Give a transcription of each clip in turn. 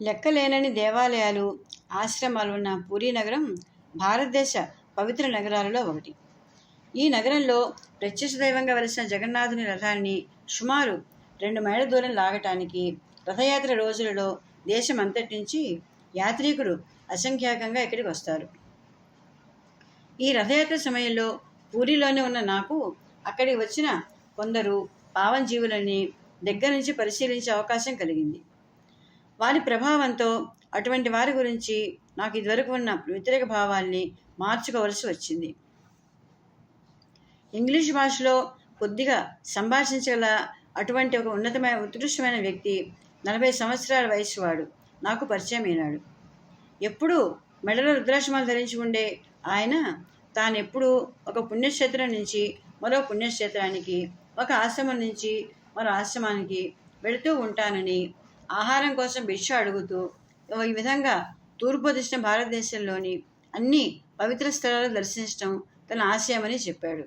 లెక్కలేనని దేవాలయాలు ఆశ్రమాలు ఉన్న పూరీ నగరం భారతదేశ పవిత్ర నగరాలలో ఒకటి. ఈ నగరంలో ప్రత్యక్ష దైవంగా వెలిసిన జగన్నాథుని రథాన్ని సుమారు రెండు మైళ్ళ దూరం లాగటానికి రథయాత్ర రోజులలో దేశం అంతటి నుంచి యాత్రికులు అసంఖ్యాకంగా ఇక్కడికి వస్తారు. ఈ రథయాత్ర సమయంలో పూరిలోనే ఉన్న నాకు అక్కడికి వచ్చిన కొందరు పావంజీవులని దగ్గర నుంచి పరిశీలించే అవకాశం కలిగింది. వారి ప్రభావంతో అటువంటి వారి గురించి నాకు ఇదివరకు ఉన్న వ్యతిరేక భావాల్ని మార్చుకోవలసి వచ్చింది. ఇంగ్లీష్ భాషలో కొద్దిగా సంభాషించగల అటువంటి ఒక ఉన్నతమైన ఉత్కృష్టమైన వ్యక్తి నలభై సంవత్సరాల వయసు వాడు. నాకు పరిచయం అయినాడు. ఎప్పుడూ మెడలో రుద్రాక్షమాలు ధరించి ఉండే ఆయన తానెప్పుడు ఒక పుణ్యక్షేత్రం నుంచి మరో పుణ్యక్షేత్రానికి ఒక ఆశ్రమం నుంచి మరో ఆశ్రమానికి వెళుతూ ఉంటానని ఆహారం కోసం భిక్ష అడుగుతూ ఈ విధంగా తూర్పు దక్షిణ భారతదేశంలోని అన్ని పవిత్ర స్థలాలు దర్శించడం తన ఆశయమని చెప్పాడు.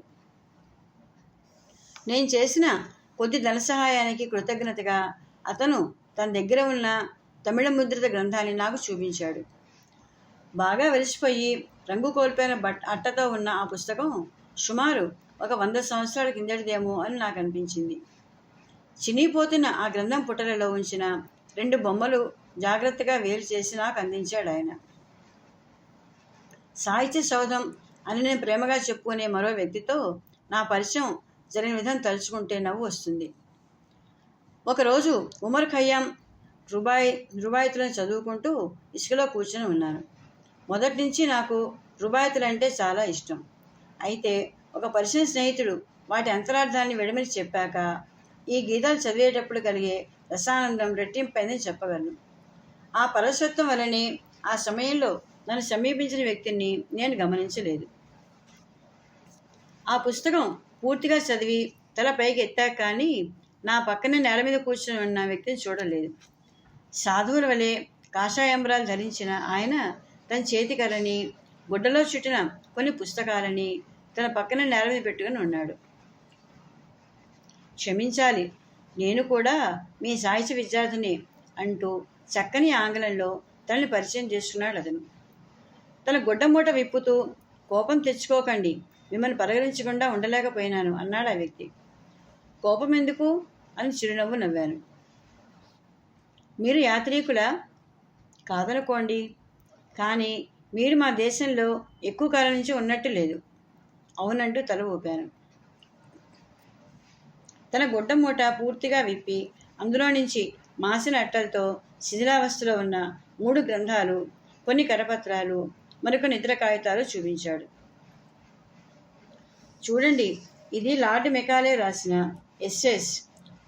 నేను చేసిన కొద్ది ధన సహాయానికి కృతజ్ఞతగా అతను తన దగ్గర ఉన్న తమిళ ముద్రిత గ్రంథాన్ని నాకు చూపించాడు. బాగా వెలిసిపోయి రంగు కోల్పోయిన బట్ అట్టతో ఉన్న ఆ పుస్తకం సుమారు ఒక వంద సంవత్సరాల కిందటిదేమో అని నాకు అనిపించింది. చినిగిపోతున్న ఆ గ్రంథం పుటలలో ఉంచిన రెండు బొమ్మలు జాగ్రత్తగా వేరు చేసి నాకు అందించాడు ఆయన. సాహిత్య సౌధం అని నేను ప్రేమగా చెప్పుకునే మరో వ్యక్తితో నా పరిచయం జరిగిన విధం తలుచుకుంటే నవ్వు వస్తుంది. ఒకరోజు ఉమర్ ఖయ్యాం రుబాయి రుబాయితులను చదువుకుంటూ ఇసుకలో కూర్చొని ఉన్నాను మొదటి నుంచి నాకు రుబాయితులు అంటే చాలా ఇష్టం. అయితే ఒక పరిచయం స్నేహితుడు వాటి అంతరార్థాన్ని విడమని చెప్పాక ఈ గీతాలు చదివేటప్పుడు కలిగే రసానందం రెట్టింపైందని చెప్పగలను. ఆ పరసత్వం వలనే ఆ సమయంలో నన్ను సమీపించిన వ్యక్తిని నేను గమనించలేదు. ఆ పుస్తకం పూర్తిగా చదివి తల పైకి ఎత్తాక కానీ నా పక్కన నేల మీద కూర్చొని ఉన్న వ్యక్తిని చూడలేదు. సాధువుల వలె కాషాయంబరాలు ధరించిన ఆయన తన చేతికలని గుడ్డలో చుట్టిన కొన్ని పుస్తకాలని తన పక్కన నేల మీద పెట్టుకుని ఉన్నాడు. క్షమించాలి నేను కూడా మీ సాహిత్య విద్యార్థిని అంటూ చక్కని ఆంగ్లంలో తనని పరిచయం చేసుకున్నాడు అతను. తన గుడ్డమూట విప్పుతూ కోపం తెచ్చుకోకండి మిమ్మల్ని పలకరించకుండా ఉండలేకపోయినాను అన్నాడు ఆ వ్యక్తి. కోపం ఎందుకు? అని చిరునవ్వు నవ్వాను. మీరు యాత్రికుల? కాదనుకోండి. కానీ మీరు మా దేశంలో ఎక్కువ కాలం నుంచి ఉన్నట్టు లేదు అవునంటూ తల ఊపాను. తన గుడ్డ మూట పూర్తిగా విప్పి అందులో నుంచి మాసిన అట్టలతో శిథిలావస్థలో ఉన్న మూడు గ్రంథాలు కొన్ని కరపత్రాలు మరికొన్ని ఇతర కాగితాలు చూపించాడు. చూడండి ఇది లార్డ్ మెకాలే రాసిన ఎస్ఎస్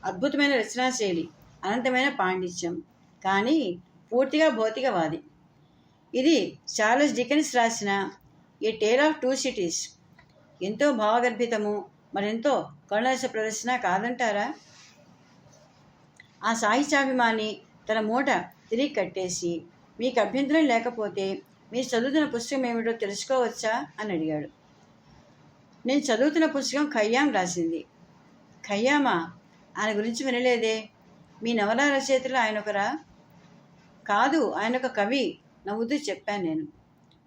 అద్భుతమైన రచనాశైలి అనంతమైన పాండిత్యం కానీ పూర్తిగా భౌతికవాది. ఇది చార్లెస్ డికెన్స్ రాసిన a tale of two cities ఎంతో భావగర్భితము మరెంతో కరుణాశ ప్రదర్శన కాదంటారా? ఆ సాహిత్యాభిమాని తన మూట తిరిగి కట్టేసి మీకు అభ్యంతరం లేకపోతే మీరు చదువుతున్న పుస్తకం ఏమిటో తెలుసుకోవచ్చా? అని అడిగాడు. నేను చదువుతున్న పుస్తకం ఖయ్యాం రాసింది. ఖయ్యామా? ఆయన గురించి వినలేదే? మీ నవల రచయితలు ఆయన ఒకరా కాదు ఆయన ఒక కవి నవ్వుతూ చెప్పాను నేను.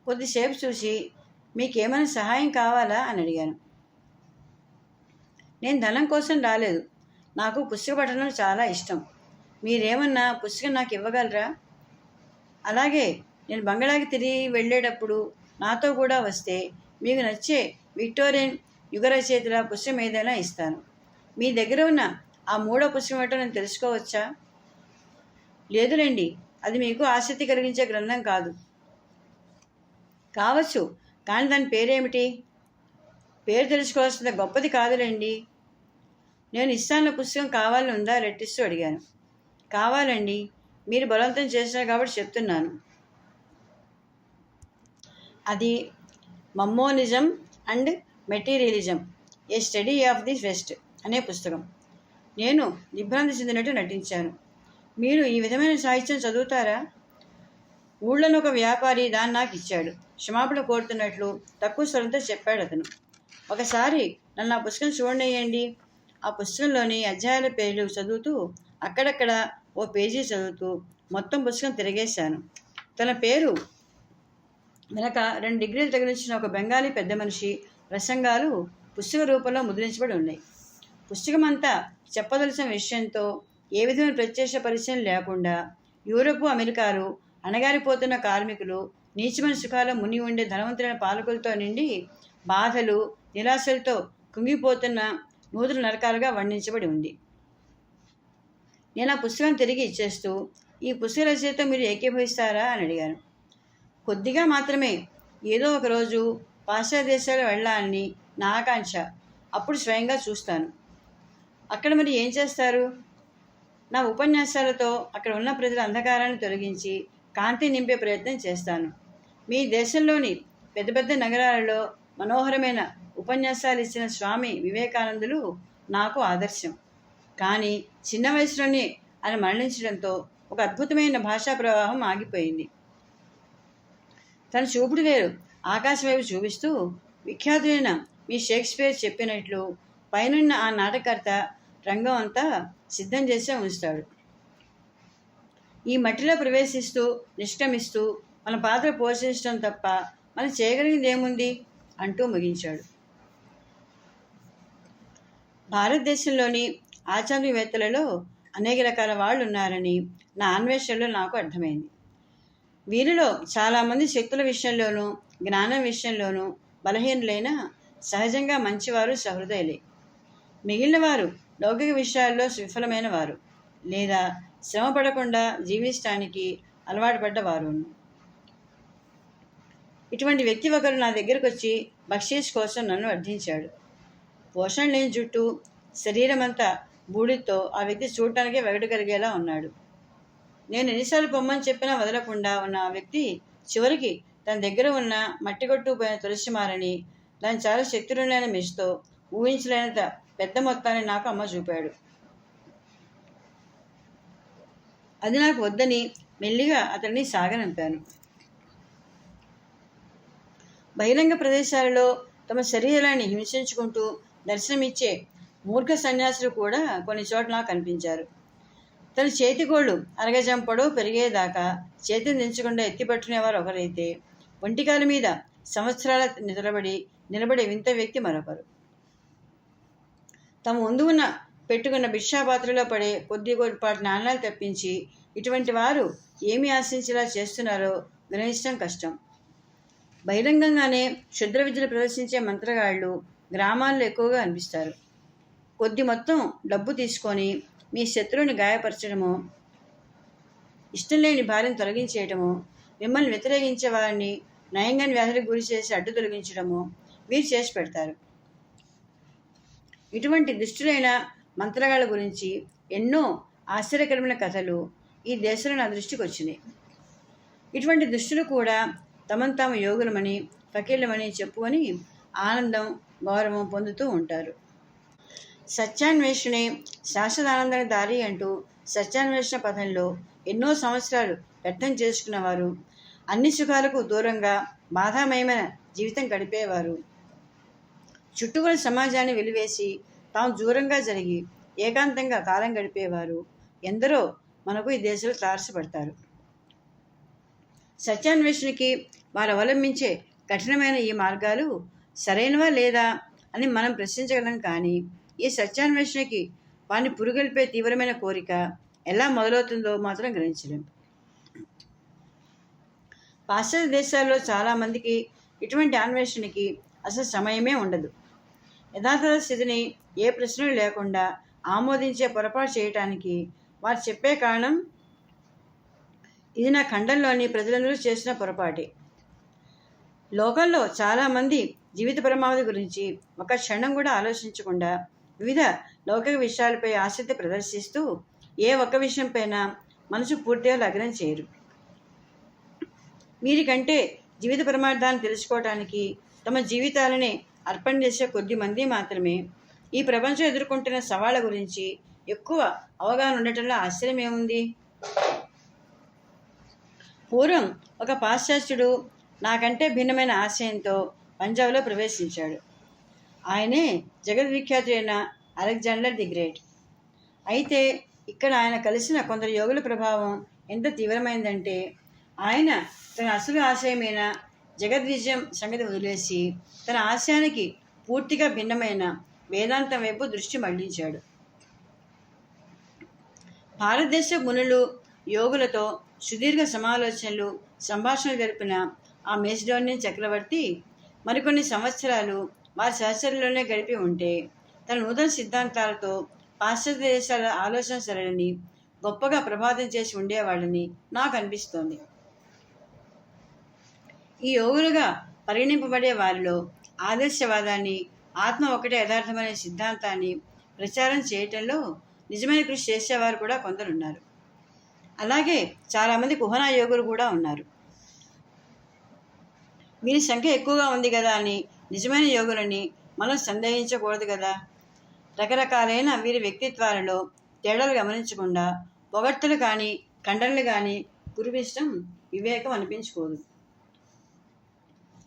కొద్దిసేపు చూసి మీకేమైనా సహాయం కావాలా? అని అడిగాను. నేను ధనం కోసం రాలేదు. నాకు పుస్తక పఠనం చాలా ఇష్టం. మీరేమన్నా పుస్తకం నాకు ఇవ్వగలరా? అలాగే నేను బంగాళాకి తిరిగి వెళ్ళేటప్పుడు నాతో కూడా వస్తే మీకు నచ్చే విక్టోరియన్ యుగ రచయితల పుస్తకం ఏదైనా ఇస్తాను. మీ దగ్గర ఉన్న ఆ మూడో పుస్తకం ఏంటో నేను తెలుసుకోవచ్చా? లేదులేండి అది మీకు ఆసక్తి కలిగించే గ్రంథం కాదు. కావచ్చు కానీ దాని పేరేమిటి? పేరు తెలుసుకోవాల్సిన గొప్పది కాదులేండి. నేను ఇస్తాన్న పుస్తకం కావాలని ఉందా రెట్టిస్తూ అడిగాను. కావాలండి. మీరు బలవంతం చేశారు కాబట్టి చెప్తున్నాను. అది mammonism and materialism. A study of the west అనే పుస్తకం. నేను దిగ్భ్రాంతి చెందినట్టు నటించాను. మీరు ఈ విధమైన సాహిత్యం చదువుతారా? ఊళ్ళోని ఒక వ్యాపారి దాన్ని నాకు ఇచ్చాడు. క్షమాపణ కోరుతున్నట్లు తక్కువ స్వరంతో చెప్పాడు అతను. ఒకసారి నన్ను ఆ పుస్తకం చూడండి ఆ పుస్తకంలోని అధ్యాయాల పేర్లు చదువుతూ అక్కడక్కడ ఓ పేజీ చదువుతూ మొత్తం పుస్తకం తిరిగేశాను. తన పేరు వెనక రెండు డిగ్రీలు తగిలించిన ఒక బెంగాలీ పెద్ద మనిషి ప్రసంగాలు పుస్తక రూపంలో ముద్రించబడి ఉన్నాయి. పుస్తకమంతా చెప్పదలసిన విషయంతో ఏ విధమైన ప్రత్యక్ష పరిచయం లేకుండా యూరోపు అమెరికాలు అణగారిపోతున్న కార్మికులు నీచమైన సుఖాల ముని ఉండే ధనవంతులైన పాలకులతో నిండి బాధలు నిరాశలతో కుంగిపోతున్న నూతులు నరకాలుగా వర్ణించబడి ఉంది. నేను ఆ పుస్తకం తిరిగి ఇచ్చేస్తూ ఈ పుస్తక రచయిత మీరు ఏకీభవిస్తారా? అని అడిగాను. కొద్దిగా మాత్రమే. ఏదో ఒకరోజు పాశ్చాత్య దేశాలు వెళ్ళాలని నా ఆకాంక్ష. అప్పుడు స్వయంగా చూస్తాను. అక్కడ మరి ఏం చేస్తారు? నా ఉపన్యాసాలతో అక్కడ ఉన్న ప్రజల అంధకారాన్ని తొలగించి కాంతి నింపే ప్రయత్నం చేస్తాను. మీ దేశంలోని పెద్ద పెద్ద నగరాలలో మనోహరమైన ఉపన్యాసాలు ఇచ్చిన స్వామి వివేకానందులు నాకు ఆదర్శం. కానీ చిన్న వయసులోనే ఆయన మరణించడంతో ఒక అద్భుతమైన భాషా ప్రవాహం ఆగిపోయింది. తన చూపుడు వేరు. ఆకాశం వైపు చూపిస్తూ విఖ్యాతులైన మీ షేక్స్పియర్ చెప్పినట్లు పైనున్న ఆ నాటకర్త రంగం అంతా సిద్ధం చేసే ఉంచుతాడు. ఈ మట్టిలో ప్రవేశిస్తూ నిష్క్రమిస్తూ మన పాత్ర పోషించడం తప్ప మనం చేయగలిగింది ఏముంది? అంటూ ముగించాడు. భారతదేశంలోని ఆచార్యవేత్తలలో అనేక రకాల వాళ్ళు ఉన్నారని నా అన్వేషణలో నాకు అర్థమైంది. వీరిలో చాలామంది శక్తుల విషయంలోనూ జ్ఞానం విషయంలోనూ బలహీనులైన సహజంగా మంచివారు సహృదయులే. మిగిలిన వారు లౌకిక విషయాల్లో విఫలమైన వారు లేదా శ్రమ పడకుండా జీవించడానికి అలవాటు పడ్డవారు ఇటువంటి వ్యక్తి ఒకరు నా దగ్గరకు వచ్చి బక్షీష్ కోసం నన్ను అర్థించాడు. పోషణ లేని జుట్టు శరీరం అంతా బూడితో ఆ వ్యక్తి చూడటానికే వెగడగలిగేలా ఉన్నాడు. నేను ఎన్నిసార్లు పొమ్మని చెప్పినా వదలకుండా ఉన్న ఆ వ్యక్తి చివరికి తన దగ్గర ఉన్న మట్టిగొట్టుపోయిన తులసి మారని దాని చాలా శక్తులున్న మిస్తో ఊహించలేనంత పెద్ద మొత్తాన్ని నాకు అమ్మ చూపాడు. అది నాకు వద్దని మెల్లిగా అతన్ని సాగనంపాను. బహిరంగ ప్రదేశాలలో తమ శరీరాన్ని హింసించుకుంటూ దర్శనమిచ్చే మూర్ఖ సన్యాసులు కూడా కొన్ని చోట్ల కనిపించారు. తన చేతిగోళ్ళు అరగజంపడో పెరిగేదాకా చేతిని దించకుండా ఎత్తిపట్టుకునేవారు ఒకరైతే ఒంటికాల మీద సంవత్సరాల నిలబడి నిలబడే వింత వ్యక్తి మరొకరు. తమ ముందు ఉన్న పెట్టుకున్న భిక్షాపాత్రలో పడే కొద్ది కొద్దిపాటి నాణ్యాలు తప్పించి ఇటువంటి వారు ఏమి ఆశించేలా చేస్తున్నారో గ్రహించడం కష్టం. బహిరంగంగానే క్షుద్ర విద్యలు ప్రదర్శించే మంత్రగాళ్ళు గ్రామాల్లో ఎక్కువగా అనిపిస్తారు. కొద్ది మొత్తం డబ్బు తీసుకొని మీ శత్రువుని గాయపరచడము ఇష్టం లేని భార్యను తొలగించేయటము మిమ్మల్ని వ్యతిరేకించే వారిని నయంగా వ్యాధులకు గురి చేసి అడ్డు తొలగించడము వీరు చేసి పెడతారు. ఇటువంటి దుష్టులైన మంత్రగాళ్ళ గురించి ఎన్నో ఆశ్చర్యకరమైన కథలు ఈ దేశంలో నా దృష్టికి వచ్చినాయి. ఇటువంటి దుష్టులు కూడా తమను తాము యోగులమని ఫకీళ్ళమని చెప్పుకొని ఆనందం గౌరవం పొందుతూ ఉంటారు. సత్యాన్వేషణే శాశ్వతానందన దారి అంటూ సత్యాన్వేషణ పథంలో ఎన్నో సంవత్సరాలు వ్యర్థం చేసుకున్నవారు అన్ని సుఖాలకు దూరంగా బాధామయమైన జీవితం గడిపేవారు. చుట్టుకున్న సమాజాన్ని వెలివేసి తాము దూరంగా జరిగి ఏకాంతంగా కాలం గడిపేవారు ఎందరో మనకు ఈ దేశంలో తారసపడతారు. సత్యాన్వేషణకి వారు అవలంబించే కఠినమైన ఈ మార్గాలు సరైనవా లేదా అని మనం ప్రశ్నించగలం కానీ ఈ సత్యాన్వేషణకి వారిని పురుగొల్పే తీవ్రమైన కోరిక ఎలా మొదలవుతుందో మాత్రం గ్రహించలేం. పాశ్చాత్య దేశాల్లో చాలామందికి ఇటువంటి అన్వేషణకి అసలు సమయమే ఉండదు. యథార్థ స్థితిని ఏ ప్రశ్నలు లేకుండా ఆమోదించే పొరపాటు చేయటానికి వారు చెప్పే కారణం ఇది నా ఖండంలోని ప్రజలందరూ చేసిన పొరపాటే. లోకంలో చాలామంది జీవిత పరమావధి గురించి ఒక క్షణం కూడా ఆలోచించకుండా వివిధ లౌకిక విషయాలపై ఆసక్తి ప్రదర్శిస్తూ ఏ ఒక్క విషయంపైన మనసు పూర్తిగా లగ్నం చేయరు. వీరికంటే జీవిత పరమార్థాన్ని తెలుసుకోవడానికి తమ జీవితాలని అర్పణ చేసే కొద్ది మంది మాత్రమే ఈ ప్రపంచం ఎదుర్కొంటున్న సవాళ్ళ గురించి ఎక్కువ అవగాహన ఉండటంలో ఆశ్చర్యం ఏముంది పూర్వం ఒక పాశ్చాత్యుడు నాకంటే భిన్నమైన ఆశయంతో పంజాబ్లో ప్రవేశించాడు. ఆయనే జగద్విఖ్యాతుడైన అలెగ్జాండర్ ది గ్రేట్. అయితే ఇక్కడ ఆయన కలిసిన కొందరు యోగుల ప్రభావం ఎంత తీవ్రమైందంటే ఆయన తన అసలు ఆశయమైన జగద్విజయం సంగతి వదిలేసి తన ఆశయానికి పూర్తిగా భిన్నమైన వేదాంతం వైపు దృష్టి మళ్ళించాడు. భారతదేశ మునులు యోగులతో సుదీర్ఘ సమాలోచనలు సంభాషణలు జరిపిన ఆ మెసిడోనియన్ చక్రవర్తి మరికొన్ని సంవత్సరాలు వారి సహచరులోనే గడిపి ఉంటే తన నూతన సిద్ధాంతాలతో పాశ్చాత్య దేశాల ఆలోచన సరళిని గొప్పగా ప్రభావితం చేసి ఉండేవాళ్ళని నాకు అనిపిస్తోంది. ఈ యోగులుగా పరిగణింపబడే వారిలో ఆదర్శవాదాన్ని ఆత్మ ఒకటే యథార్థమనే సిద్ధాంతాన్ని ప్రచారం చేయటంలో నిజమైన కృషి చేసేవారు కూడా కొందరున్నారు. అలాగే చాలామంది కుహనా యోగులు కూడా ఉన్నారు. వీరి సంఖ్య ఎక్కువగా ఉంది కదా అని నిజమైన యోగులని మనం సందేహించకూడదు కదా. రకరకాలైన వీరి వ్యక్తిత్వాలలో తేడాలు గమనించకుండా పొగడ్తలు కానీ ఖండనలు కానీ కురిపించడం వివేకం అనిపించుకోదు.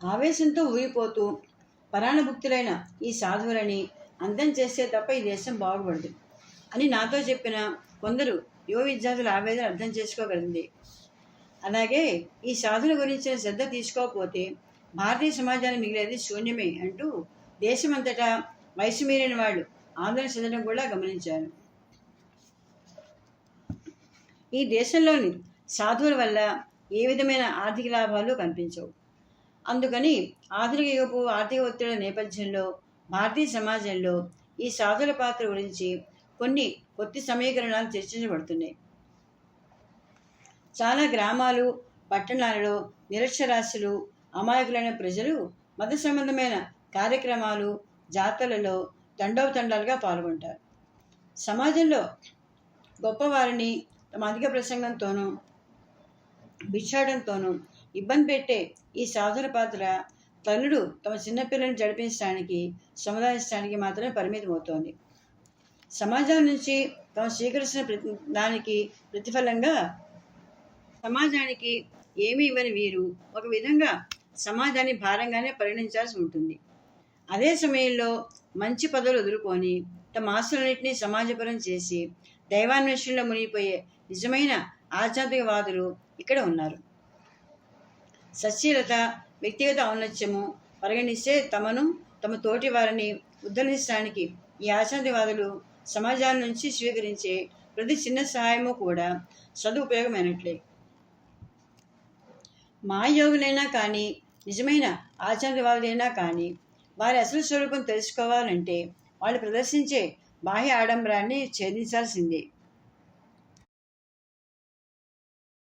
ఆవేశంతో ఊగిపోతూ పరాణభుక్తులైన ఈ సాధువులని అందం చేస్తే తప్ప ఈ దేశం బాగుపడదు అని నాతో చెప్పిన కొందరు యువ విద్యార్థుల ఆవేదన అర్థం చేసుకోగలిగింది. అలాగే ఈ సాధుల గురించిన శ్రద్ధ తీసుకోకపోతే భారతీయ సమాజాన్ని మిగిలేది శూన్యమే అంటూ దేశమంతటా వయసు మీరిన వాళ్ళు ఆందోళన చెందడం కూడా గమనించారు. ఈ దేశంలోని సాధువుల వల్ల ఏ విధమైన ఆర్థిక లాభాలు కనిపించవు. అందుకని ఆధునిక యుగపు ఆర్థిక ఒత్తిడి నేపథ్యంలో భారతీయ సమాజంలో ఈ సాధుల పాత్ర గురించి కొన్ని కొత్త సమీకరణాలు చర్చించబడుతున్నాయి. చాలా గ్రామాలు పట్టణాలలో నిరక్షరాస్యులు అమాయకులైన ప్రజలు మత సంబంధమైన కార్యక్రమాలు జాతరలలో తండోపతండాలుగా పాల్గొంటారు. సమాజంలో గొప్పవారిని తమ అధిక ప్రసంగంతోనూ బిచ్చాడంతోనూ ఇబ్బంది పెట్టే ఈ సాధుల పాత్ర తల్లుడు తమ చిన్నపిల్లల్ని జడిపించడానికి సముదాయించడానికి మాత్రమే పరిమితమవుతోంది. సమాజం నుంచి తాము స్వీకరిస్తున్న ప్రతి దానికి ప్రతిఫలంగా సమాజానికి ఏమీ ఇవ్వని వీరు ఒక విధంగా సమాజాన్ని భారంగానే పరిగణించాల్సి ఉంటుంది. అదే సమయంలో మంచి పదవులు వదులుకొని తమ ఆస్తులన్నింటినీ సమాజపరం చేసి దైవాన్వేషణలో మునిగిపోయే నిజమైన ఆధ్యాత్మికవాదులు ఇక్కడ ఉన్నారు. సచ్చీలత వ్యక్తిగత ఔన్నత్యము పరిగణిస్తే తమను తమ తోటి వారిని ఉద్ధరించడానికి ఈ ఆశాంతివాదులు సమాజాల నుంచి స్వీకరించే ప్రతి చిన్న సహాయము కూడా సదుపయోగమైనట్లే. మా యోగులైనా కానీ నిజమైన ఆచార్యవాదులైనా కానీ వారి అసలు స్వరూపం తెలుసుకోవాలంటే వాళ్ళు ప్రదర్శించే బాహ్య ఆడంబరాన్ని ఛేదించాల్సిందే.